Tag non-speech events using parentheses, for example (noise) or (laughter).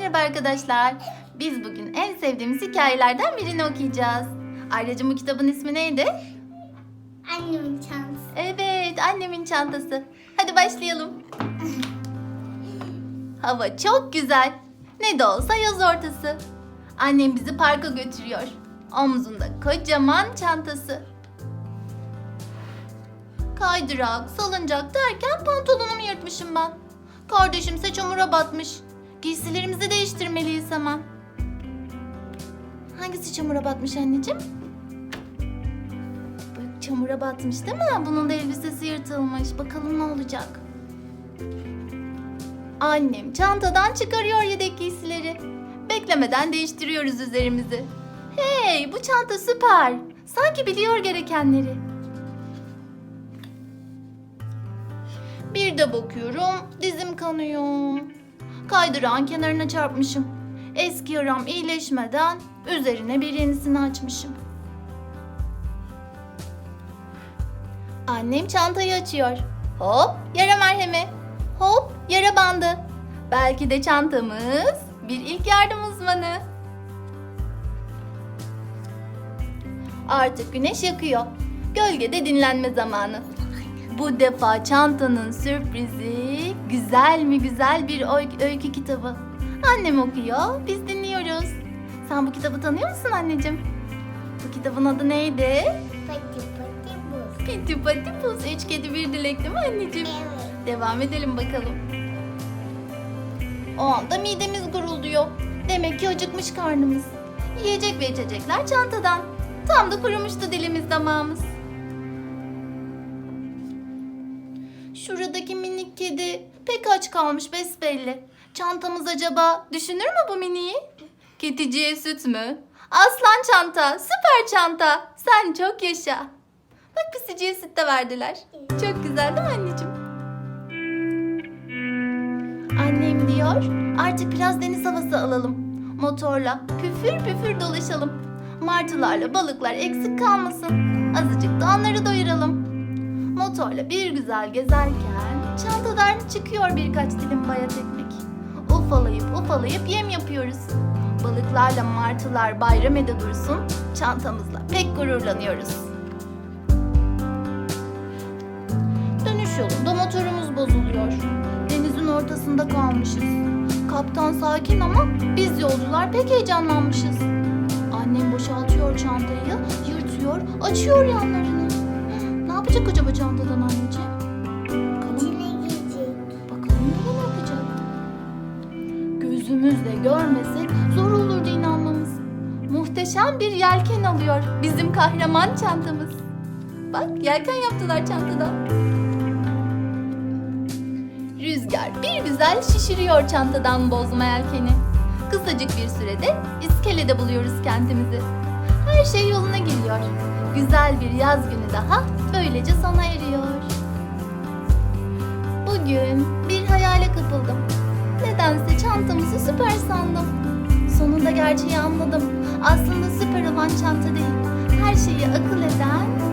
Merhaba arkadaşlar. Biz bugün en sevdiğimiz hikayelerden birini okuyacağız. Ayrıca bu kitabın ismi neydi? Annemin çantası. Evet, annemin çantası. Hadi başlayalım. (laughs) Hava çok güzel. Ne de olsa yaz ortası. Annem bizi parka götürüyor. Omzunda kocaman çantası. Kaydırak, salıncak derken pantolonumu yırtmışım ben. Kardeşimse çamura batmış. Giysilerimizi değiştirmeliyiz hemen. Hangisi çamura batmış anneciğim? Bak çamura batmış değil mi? Bunun da elbisesi yırtılmış. Bakalım ne olacak? Annem çantadan çıkarıyor yedek giysileri. Beklemeden değiştiriyoruz üzerimizi. Hey bu çanta süper. Sanki biliyor gerekenleri. Bir de bakıyorum dizim kanıyor. Kaydırağın kenarına çarpmışım. Eski yaram iyileşmeden üzerine bir yenisini açmışım. Annem çantayı açıyor. Hop yara merhemi. Hop yara bandı. Belki de çantamız bir ilk yardım uzmanı. Artık güneş yakıyor. Gölgede dinlenme zamanı. Bu defa çantanın sürprizi güzel mi güzel bir öykü, kitabı. Annem okuyor, biz dinliyoruz. Sen bu kitabı tanıyor musun anneciğim? Bu kitabın adı neydi? Pati pati buz. Piti pati pus. Üç kedi bir dilek değil mi anneciğim? Evet. Devam edelim bakalım. O anda midemiz gurulduyor. Demek ki acıkmış karnımız. Yiyecek ve içecekler çantadan. Tam da kurumuştu dilimiz damağımız. Şuradaki minik kedi pek aç kalmış besbelli. Çantamız acaba düşünür mü bu miniyi? Keticiye süt mü? Aslan çanta, süper çanta. Sen çok yaşa. Bak pisiciye süt de verdiler. Çok güzel değil mi anneciğim? Annem diyor artık biraz deniz havası alalım. Motorla püfür püfür dolaşalım. Martılarla balıklar eksik kalmasın. Azıcık da onları doyuralım. Motorla bir güzel gezerken çantadan çıkıyor birkaç dilim bayat ekmek. Ufalayıp ufalayıp yem yapıyoruz. Balıklarla martılar bayram ede dursun, çantamızla pek gururlanıyoruz. Dönüş yolunda motorumuz bozuluyor. Denizin ortasında kalmışız. Kaptan sakin ama biz yolcular pek heyecanlanmışız. Annem boşaltıyor çantayı, yırtıyor, açıyor yanlarını. Yapacak acaba çantadan anneciğim? Bakalım, bakalım neler yapacak? Gözümüzle görmesek zor olurdu inanmamız. Muhteşem bir yelken alıyor bizim kahraman çantamız. Bak yelken yaptılar çantadan. Rüzgar bir güzel şişiriyor çantadan bozma yelkeni. Kısacık bir sürede iskelede buluyoruz kentimizi. Her şey yoluna giriyor. Güzel bir yaz günü daha böylece sona eriyor. Bugün bir hayale kapıldım. Nedense çantamızı süper sandım. Sonunda gerçeği anladım. Aslında süper olan çanta değil. Her şeyi akıl eden.